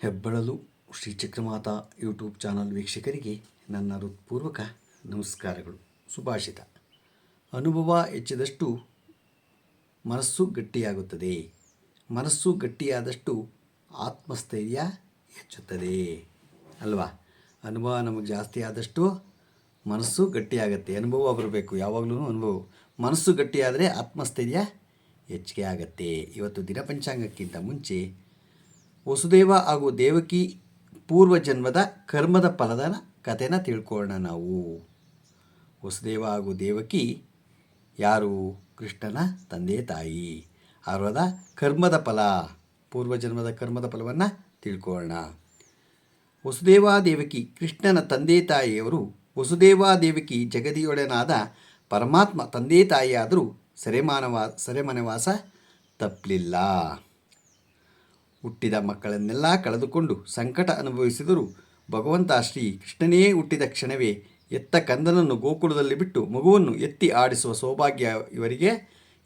ಹೆಬ್ಬಳಲು Shri Chakramata YouTube channel ವೀಕ್ಷಕರಿಗೆ ನನ್ನ ಹೃತ್ಪೂರ್ವಕ ನಮಸ್ಕಾರಗಳು. ಸುಭಾಷಿತ. ಅನುಭವ ಹೆಚ್ಚಿದಷ್ಟು ಮನಸ್ಸು ಗಟ್ಟಿಯಾಗುತ್ತದೆ. ಮನಸ್ಸು ಗಟ್ಟಿಯಾದಷ್ಟು ಆತ್ಮಸ್ಥೈರ್ಯ ಹೆಚ್ಚುತ್ತದೆ. ಅಲ್ವಾ? ಅನುಭವ ನಮಗೆ ಜಾಸ್ತಿ ಆದಷ್ಟು ಮನಸ್ಸು ಗಟ್ಟಿಯಾಗುತ್ತೆ. ಅನುಭವ ಬರಬೇಕು. ಯಾವಾಗಲೂ ಅನುಭವ. ಮನಸ್ಸು ಗಟ್ಟಿಯಾದರೆ ಆತ್ಮಸ್ಥೈರ್ಯ ಹೆಚ್ಚಿಗೆ ಆಗತ್ತೆ. ಇವತ್ತು ದಿನಪಂಚಾಂಗಕ್ಕಿಂತ ಮುಂಚೆ ವಸುದೇವ ಹಾಗೂ ದೇವಕಿ ಪೂರ್ವ ಜನ್ಮದ ಕರ್ಮದ ಫಲದ ಕಥೆನ ತಿಳ್ಕೊಳ್ಳೋಣ ನಾವು. ವಸುದೇವ ಹಾಗೂ ದೇವಕಿ ಯಾರು? ಕೃಷ್ಣನ ತಂದೆ ತಾಯಿ. ಅವರದ ಕರ್ಮದ ಫಲ ಪೂರ್ವ ಜನ್ಮದ ಕರ್ಮದ ಫಲವನ್ನು ತಿಳ್ಕೊಳ್ಳೋಣ. ವಸುದೇವ ದೇವಕಿ ಕೃಷ್ಣನ ತಂದೆ ತಾಯಿಯವರು ವಸುದೇವ ದೇವಕಿ ಜಗದಿಯೊಡನಾದ ಪರಮಾತ್ಮ ತಂದೆ ತಾಯಿಯಾದರೂ ಸೆರೆಮಾನವಾ, ಸೆರೆಮನೆವಾಸ ತಪ್ಪಲಿಲ್ಲ ಹುಟ್ಟಿದ ಮಕ್ಕಳನ್ನೆಲ್ಲ ಕಳೆದುಕೊಂಡು ಸಂಕಟ ಅನುಭವಿಸಿದರೂ ಭಗವಂತ ಶ್ರೀ ಕೃಷ್ಣನೇ ಹುಟ್ಟಿದ ಕ್ಷಣವೇ ಎತ್ತ ಕಂದನನ್ನು ಗೋಕುಲದಲ್ಲಿ ಬಿಟ್ಟು ಮಗುವನ್ನು ಎತ್ತಿ ಆಡಿಸುವ ಸೌಭಾಗ್ಯ ಇವರಿಗೆ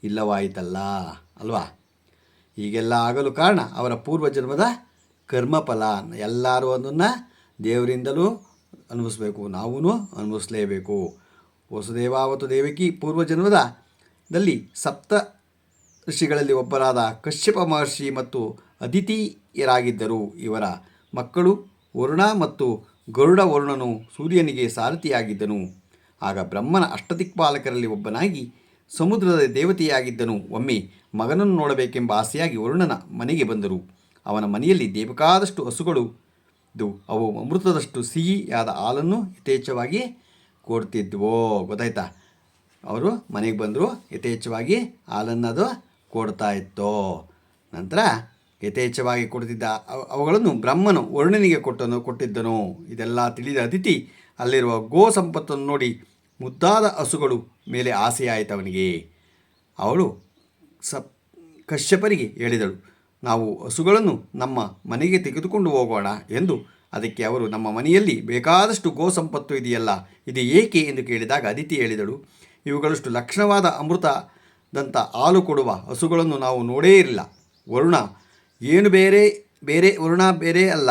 ಇಲ್ಲವಾಯಿತಲ್ಲ, ಅಲ್ವಾ? ಹೀಗೆಲ್ಲ ಆಗಲು ಕಾರಣ ಅವರ ಪೂರ್ವ ಜನ್ಮದ ಕರ್ಮಫಲ. ಎಲ್ಲರೂ ಅದನ್ನು ದೇವರಿಂದಲೂ ಅನುಭವಿಸ್ಬೇಕು ನಾವೂ ಅನುಭವಿಸಲೇಬೇಕು. ವಸುದೇವ ಮತ್ತು ದೇವಕಿ ಪೂರ್ವ ಜನ್ಮದಲ್ಲಿ ಸಪ್ತ ಋಷಿಗಳಲ್ಲಿ ಒಬ್ಬರಾದ ಕಶ್ಯಪ ಮಹರ್ಷಿ ಮತ್ತು ಅದಿತಿಯರಾಗಿದ್ದರು ಇವರ ಮಕ್ಕಳು ವರುಣ ಮತ್ತು ಗರುಡ ವರುಣನು ಸೂರ್ಯನಿಗೆ ಸಾರಥಿಯಾಗಿದ್ದನು. ಆಗ ಬ್ರಹ್ಮನ ಅಷ್ಟದಿಕ್ಪಾಲಕರಲ್ಲಿ ಒಬ್ಬನಾಗಿ ಸಮುದ್ರದ ದೇವತೆಯಾಗಿದ್ದನು. ಒಮ್ಮೆ ಮಗನನ್ನು ನೋಡಬೇಕೆಂಬ ಆಸೆಯಾಗಿ ವರುಣನ ಮನೆಗೆ ಬಂದರು. ಅವನ ಮನೆಯಲ್ಲಿ ದೇವಕಾದಷ್ಟು ಹಸುಗಳು ಇದ್ದವು ಅವು ಅಮೃತದಷ್ಟು ಸಿಹಿಯಾದ ಹಾಲನ್ನು ಯಥೇಚ್ಛವಾಗಿ ಕೊಡ್ತಿದ್ವೋ. ಗೊತ್ತಾಯ್ತಾ? ಅವರು ಮನೆಗೆ ಬಂದರು ಯಥೇಚ್ಛವಾಗಿ ಹಾಲನ್ನು ಅದು ಕೊಡ್ತಾ ಇತ್ತು. ನಂತರ ಯಥೇಚ್ಛವಾಗಿ ಕೊಡುತ್ತಿದ್ದ ಅವ್- ಅವುಗಳನ್ನು ಬ್ರಹ್ಮನು ವರುಣನಿಗೆ ಕೊಟ್ಟನು, ಕೊಟ್ಟಿದ್ದನು. ಇದೆಲ್ಲ ತಿಳಿದ ಅತಿಥಿ ಅಲ್ಲಿರುವ ಗೋ ಸಂಪತ್ತನ್ನು ನೋಡಿ ಮುದ್ದಾದ ಹಸುಗಳು ಮೇಲೆ ಆಸೆಯಾಯಿತು ಅವನಿಗೆ ಅವಳು ಸ ಕಶ್ಯಪರಿಗೆ ಹೇಳಿದಳು, ನಾವು ಹಸುಗಳನ್ನು ನಮ್ಮ ಮನೆಗೆ ತೆಗೆದುಕೊಂಡು ಹೋಗೋಣ ಎಂದು. ಅದಕ್ಕೆ ಅವರು, ನಮ್ಮ ಮನೆಯಲ್ಲಿ ಬೇಕಾದಷ್ಟು ಗೋ ಸಂಪತ್ತು ಇದೆಯಲ್ಲ, ಇದು ಏಕೆ ಎಂದು ಕೇಳಿದಾಗ ಅದಿತಿ ಹೇಳಿದಳು, ಇವುಗಳಷ್ಟು ಲಕ್ಷಣವಾದ ಅಮೃತದಂಥ ಹಾಲು ಕೊಡುವ ಹಸುಗಳನ್ನು ನಾವು ನೋಡೇ ಇರಲಿಲ್ಲ. ವರುಣ ಏನು ಬೇರೆ ಬೇರೆ ವರುಣ ಬೇರೆ ಅಲ್ಲ.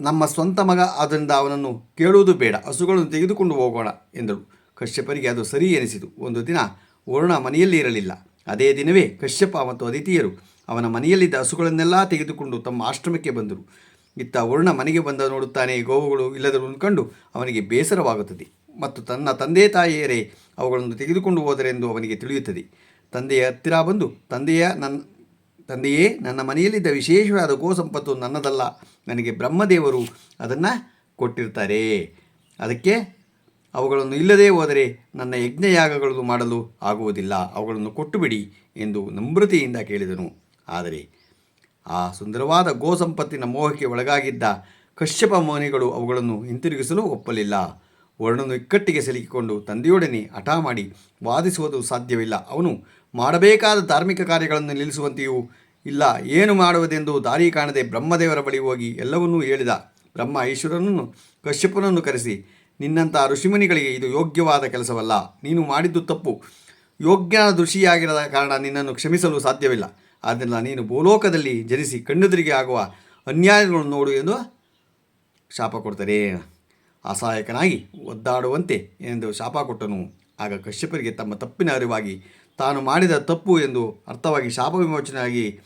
ನಮ್ಮ ಸ್ವಂತ ಮಗ ಆದ್ದರಿಂದ ಅವನನ್ನು ಕೇಳುವುದು ಬೇಡ, ಹಸುಗಳನ್ನು ತೆಗೆದುಕೊಂಡು ಹೋಗೋಣ ಎಂದಳು. ಕಶ್ಯಪರಿಗೆ ಅದು ಸರಿ ಎನಿಸಿತು. ಒಂದು ದಿನ ವರುಣ ಮನೆಯಲ್ಲಿ ಇರಲಿಲ್ಲ. ಅದೇ ದಿನವೇ ಕಶ್ಯಪ ಮತ್ತು ಅದಿತಿಯರು ಅವನ ಮನೆಯಲ್ಲಿದ್ದ ಹಸುಗಳನ್ನೆಲ್ಲ ತೆಗೆದುಕೊಂಡು ತಮ್ಮ ಆಶ್ರಮಕ್ಕೆ ಬಂದರು. ಇತ್ತ ವರುಣ ಮನೆಗೆ ಬಂದ ನೋಡುತ್ತಾನೆ, ಗೋವುಗಳು ಇಲ್ಲದನ್ನು ಕಂಡು ಅವನಿಗೆ ಬೇಸರವಾಗುತ್ತದೆ ಮತ್ತು ತನ್ನ ತಂದೆ ತಾಯಿಯರೇ ಅವುಗಳನ್ನು ತೆಗೆದುಕೊಂಡು ಹೋದರೆಂದು ಅವನಿಗೆ ತಿಳಿಯುತ್ತದೆ. ತಂದೆಯ ಹತ್ತಿರ ಬಂದು, ತಂದೆಯ ನನ್ನ ತಂದೆಯೇ, ನನ್ನ ಮನೆಯಲ್ಲಿದ್ದ ವಿಶೇಷವಾದ ಗೋ ಸಂಪತ್ತು ನನ್ನದಲ್ಲ. ನನಗೆ ಬ್ರಹ್ಮದೇವರು ಅದನ್ನು ಕೊಟ್ಟಿರ್ತಾರೆ. ಅದಕ್ಕೆ ಅವುಗಳನ್ನು ಇಲ್ಲದೇ ಹೋದರೆ ನನ್ನ ಯಜ್ಞಯಾಗಗಳನ್ನು ಮಾಡಲು ಆಗುವುದಿಲ್ಲ. ಅವುಗಳನ್ನು ಕೊಟ್ಟುಬಿಡಿ ಎಂದು ನಮ್ರತೆಯಿಂದ ಕೇಳಿದನು. ಆದರೆ ಆ ಸುಂದರವಾದ ಗೋ ಸಂಪತ್ತಿನ ಮೋಹಕ್ಕೆ ಒಳಗಾಗಿದ್ದ ಕಶ್ಯಪ ಮೌನಿಗಳು ಅವುಗಳನ್ನು ಹಿಂತಿರುಗಿಸಲು ಒಪ್ಪಲಿಲ್ಲ. ವರ್ಣನು ಇಕ್ಕಟ್ಟಿಗೆ ಸಿಲುಕಿಕೊಂಡು ತಂದೆಯೊಡನೆ ಹಠ ಮಾಡಿ ವಾದಿಸುವುದು ಸಾಧ್ಯವಿಲ್ಲ. ಅವನು ಮಾಡಬೇಕಾದ ಧಾರ್ಮಿಕ ಕಾರ್ಯಗಳನ್ನು ನಿಲ್ಲಿಸುವಂತೆಯೂ ಇಲ್ಲ. ಏನು ಮಾಡುವುದೆಂದು ದಾರಿ ಕಾಣದೆ ಬ್ರಹ್ಮದೇವರ ಬಳಿ ಹೋಗಿ ಎಲ್ಲವನ್ನೂ ಹೇಳಿದ. ಬ್ರಹ್ಮ ಈಶ್ವರನನ್ನು, ಕಶ್ಯಪನನ್ನು ಕರೆಸಿ ನಿನ್ನಂಥ ಋಷಿಮುನಿಗಳಿಗೆ ಇದು ಯೋಗ್ಯವಾದ ಕೆಲಸವಲ್ಲ. ನೀನು ಮಾಡಿದ್ದು ತಪ್ಪು. ಯೋಗ್ಯನ ಋಷಿಯಾಗಿರದ ಕಾರಣ ನಿನ್ನನ್ನು ಕ್ಷಮಿಸಲು ಸಾಧ್ಯವಿಲ್ಲ. ಆದ್ದರಿಂದ ನೀನು ಭೂಲೋಕದಲ್ಲಿ ಜನಿಸಿ ಕಣ್ಣುದರಿಗೆ ಆಗುವ ಅನ್ಯಾಯಗಳನ್ನು ನೋಡು ಎಂದು ಶಾಪ ಕೊಡ್ತಾರೆ. ಅಸಹಾಯಕನಾಗಿ ಒದ್ದಾಡುವಂತೆ ಎಂದು ಶಾಪ ಕೊಟ್ಟನು. ಆಗ ಕಶ್ಯಪರಿಗೆ ತಮ್ಮ ತಪ್ಪಿನ ಅರಿವಾಗಿ ತಾನು ಮಾಡಿದ ತಪ್ಪು ಎಂದು ಅರ್ಥವಾಗಿ ಶಾಪ ವಿಮೋಚನೆಯಾಗಿ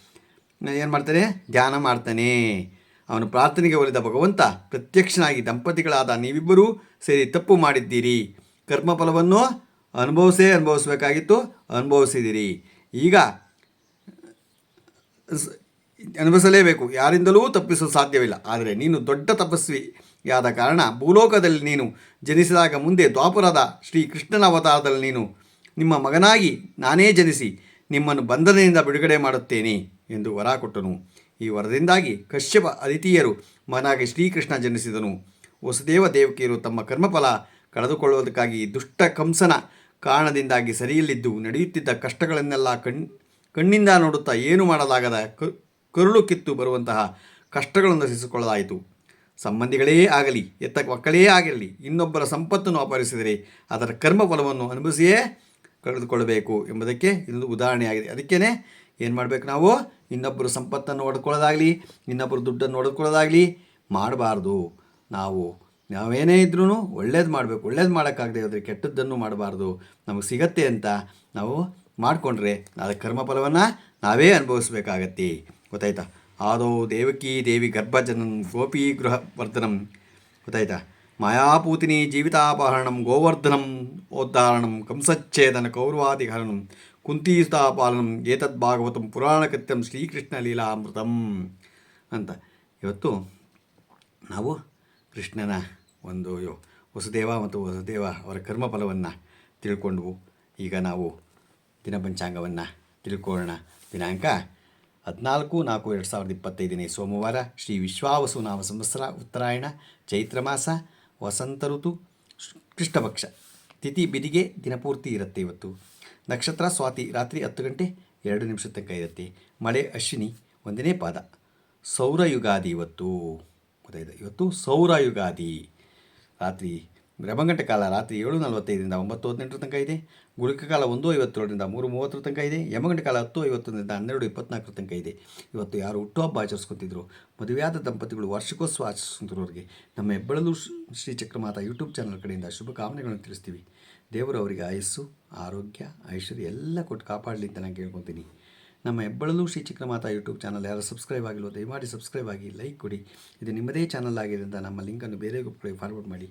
ಏನು ಮಾಡ್ತಾನೆ? ಧ್ಯಾನ ಮಾಡ್ತಾನೆ. ಅವನು ಪ್ರಾರ್ಥನೆಗೆ ಒಲಿದ ಭಗವಂತ ಪ್ರತ್ಯಕ್ಷನಾಗಿ ದಂಪತಿಗಳಾದ ನೀವಿಬ್ಬರೂ ಸೇರಿ ತಪ್ಪು ಮಾಡಿದ್ದೀರಿ. ಕರ್ಮಫಲವನ್ನು ಅನುಭವಿಸೇ ಅನುಭವಿಸಬೇಕಾಗಿತ್ತು, ಅನುಭವಿಸಿದಿರಿ. ಈಗ ಅನುಭವಿಸಲೇಬೇಕು. ಯಾರಿಂದಲೂ ತಪ್ಪಿಸಲು ಸಾಧ್ಯವಿಲ್ಲ. ಆದರೆ ನೀನು ದೊಡ್ಡ ತಪಸ್ವಿಯಾದ ಕಾರಣ ಭೂಲೋಕದಲ್ಲಿ ನೀನು ಜನಿಸಿದಾಗ ಮುಂದೆ ದ್ವಾಪುರದ ಶ್ರೀಕೃಷ್ಣನ ಅವತಾರದಲ್ಲಿ ನೀನು ನಿಮ್ಮ ಮಗನಾಗಿ ನಾನೇ ಜನಿಸಿ ನಿಮ್ಮನ್ನು ಬಂಧನದಿಂದ ಬಿಡುಗಡೆ ಮಾಡುತ್ತೇನೆ ಎಂದು ವರ ಕೊಟ್ಟನು. ಈ ವರದಿಂದಾಗಿ ಕಶ್ಯಪ ಅದಿತೀಯರು ಮನಾಗಿ ಶ್ರೀಕೃಷ್ಣ ಜನಿಸಿದನು. ವಸುದೇವ ದೇವಕಿಯರು ತಮ್ಮ ಕರ್ಮಫಲ ಕಳೆದುಕೊಳ್ಳುವುದಕ್ಕಾಗಿ ದುಷ್ಟ ಕಂಸನ ಕಾರಣದಿಂದಾಗಿ ಸರಿಯಲ್ಲಿದ್ದು ನಡೆಯುತ್ತಿದ್ದ ಕಷ್ಟಗಳನ್ನೆಲ್ಲ ಕಣ್, ಕಣ್ಣಿಂದ ನೋಡುತ್ತಾ ಏನು ಮಾಡಲಾಗದ ಕರುಳು ಕಿತ್ತು ಬರುವಂತಹ ಕಷ್ಟಗಳನ್ನು ರಚಿಸಿಕೊಳ್ಳಲಾಯಿತು ಸಂಬಂಧಿಗಳೇ ಆಗಲಿ, ಎತ್ತ ಮಕ್ಕಳೇ ಆಗಿರಲಿ ಇನ್ನೊಬ್ಬರ ಸಂಪತ್ತನ್ನು ಅಪಹರಿಸಿದರೆ ಅದರ ಕರ್ಮಫಲವನ್ನು ಅನುಭವಿಸಿಯೇ ಕಳೆದುಕೊಳ್ಳಬೇಕು ಎಂಬುದಕ್ಕೆ ಇದೊಂದು ಉದಾಹರಣೆಯಾಗಿದೆ. ಅದಕ್ಕೇ ಏನು ಮಾಡಬೇಕು ನಾವು? ಇನ್ನೊಬ್ಬರು ಸಂಪತ್ತನ್ನು ಹೊಡ್ಕೊಳ್ಳೋದಾಗಲಿ ಇನ್ನೊಬ್ಬರು ದುಡ್ಡನ್ನು ಹೊಡೆದುಕೊಳ್ಳೋದಾಗಲಿ ಮಾಡಬಾರ್ದು. ನಾವು, ನಾವೇನೇ ಇದ್ರೂ ಒಳ್ಳೇದು ಮಾಡಬೇಕು. ಒಳ್ಳೇದು ಮಾಡೋಕ್ಕಾಗದೆ ಹೋದರೆ ಕೆಟ್ಟದ್ದನ್ನು ಮಾಡಬಾರ್ದು. ನಮಗೆ ಸಿಗತ್ತೆ ಅಂತ ನಾವು ಮಾಡಿಕೊಂಡ್ರೆ ಅದರ ಕರ್ಮಫಲವನ್ನು ನಾವೇ ಅನುಭವಿಸ್ಬೇಕಾಗತ್ತೆ. ಗೊತ್ತಾಯ್ತಾ? ಆದೋ ದೇವಕಿ ದೇವಿ ಗರ್ಭಜನಂ ಗೋಪಿ ಗೃಹ ವರ್ಧನಂ ಗೊತ್ತಾಯ್ತಾ? ಮಾಯಾಪೂತಿನಿ ಜೀವಿತಾಪಹರಣಂ, ಗೋವರ್ಧನಂ ಓದ್ಧಾರಣಂ, ಕಂಸಚ್ಛೇದನ ಕೌರವಾದಿಹರಣಂ ಕುಂತೀಸ್ತಾಪಾಲನಂ, ಏತದ್ ಭಾಗವತಂ ಪುರಾಣಕೃತ್ಯಂ ಶ್ರೀಕೃಷ್ಣ ಲೀಲಾಮೃತಂ ಅಂತ. ಇವತ್ತು ನಾವು ಕೃಷ್ಣನ ಒಂದು ವಸುದೇವ ಮತ್ತು ವಸುದೇವ ಅವರ ಕರ್ಮಫಲವನ್ನು ತಿಳ್ಕೊಂಡ್ವು ಈಗ ನಾವು ದಿನಪಂಚಾಂಗವನ್ನು ತಿಳ್ಕೊಳ್ಳೋಣ. ದಿನಾಂಕ ಹದಿನಾಲ್ಕು ನಾಲ್ಕು ಎರಡು ಸಾವಿರದ ಇಪ್ಪತ್ತೈದನೇ ಸೋಮವಾರ ಶ್ರೀ ವಿಶ್ವಾವಸು ನಾಮ ಸಂವತ್ಸರ ಉತ್ತರಾಯಣ, ಚೈತ್ರ ಮಾಸ ವಸಂತ ಋತು, ಕೃಷ್ಣಪಕ್ಷ. ತಿಥಿ ಬಿದಿಗೆ ದಿನಪೂರ್ತಿ ಇರುತ್ತೆ ಇವತ್ತು. ನಕ್ಷತ್ರ, ಸ್ವಾತಿ ರಾತ್ರಿ ಹತ್ತು ಗಂಟೆ ಎರಡು ನಿಮಿಷ ತನಕ ಇರುತ್ತೆ. ಮಳೆ, ಅಶ್ವಿನಿ, ಒಂದನೇ ಪಾದ. ಸೌರಯುಗಾದಿ ಇವತ್ತು. ಇವತ್ತು ಸೌರಯುಗಾದಿ. ರಾತ್ರಿ ಬ್ರಹ್ಮಗಂಟ ಕಾಲ ರಾತ್ರಿ ಏಳು ನಲವತ್ತೈದರಿಂದ ಒಂಬತ್ತು ಹದಿನೆಂಟರ ತನಕ ಇದೆ. ಗುಳಿಕ ಕಾಲ ಒಂದು ಐವತ್ತೇಳರಿಂದ ಮೂರು ಮೂವತ್ತರ ತನಕ ಇದೆ. ಯಮಗಂಟ ಕಾಲ ಹತ್ತು ಐವತ್ತೊಂದರಿಂದ ಹನ್ನೆರಡು ಇಪ್ಪತ್ನಾಲ್ಕರ ತನಕ ಇದೆ. ಇವತ್ತು ಯಾರು ಹುಟ್ಟುಹಬ್ಬ ಆಚರಿಸ್ಕೊತಿದ್ರು? ಮದುವೆಯಾದ ದಂಪತಿಗಳು ವಾರ್ಷಿಕೋತ್ಸವ ಆಚರಿಸ್ಕೊಂತಿರೋರಿಗೆ ನಮ್ಮ ಹೆಬ್ಬಳಲು ಶ್ರೀ- ಚಕ್ರಮಾತಾ ಯೂಟ್ಯೂಬ್ ಚಾನಲ್ ಕಡೆಯಿಂದ ಶುಭಕಾಮನೆಗಳನ್ನು ತಿಳಿಸ್ತೀವಿ. ದೇವರು ಅವರಿಗೆ ಆಯಸ್ಸು, ಆರೋಗ್ಯ, ಐಶ್ವರ್ಯ ಎಲ್ಲ ಕೊಟ್ಟು ಕಾಪಾಡಲಿ ಅಂತ ನಾನು ಕೇಳ್ಕೊತೀನಿ. ನಮ್ಮ ಹೆಬ್ಬಳಲು ಶ್ರೀ ಚಕ್ರಮಾತಾ ಯೂಟ್ಯೂಬ್ ಚಾನಲ್ ಯಾರು ಸಬ್ಸ್ಕ್ರೈಬ್ ಆಗಿಲ್ಲೋ ದಯಮಾಡಿ ಸಬ್ಸ್ಕ್ರೈಬ್ ಆಗಿ ಲೈಕ್ ಕೊಡಿ. ಇದು ನಿಮ್ಮದೇ ಚಾನಲ್ ಆಗಿದ್ದರಿಂದ ನಮ್ಮ ಲಿಂಕನ್ನು ಬೇರೆ ಗ್ರೂಪ್ಗಳಿಗೆ ಫಾರ್ವರ್ಡ್ ಮಾಡಿ.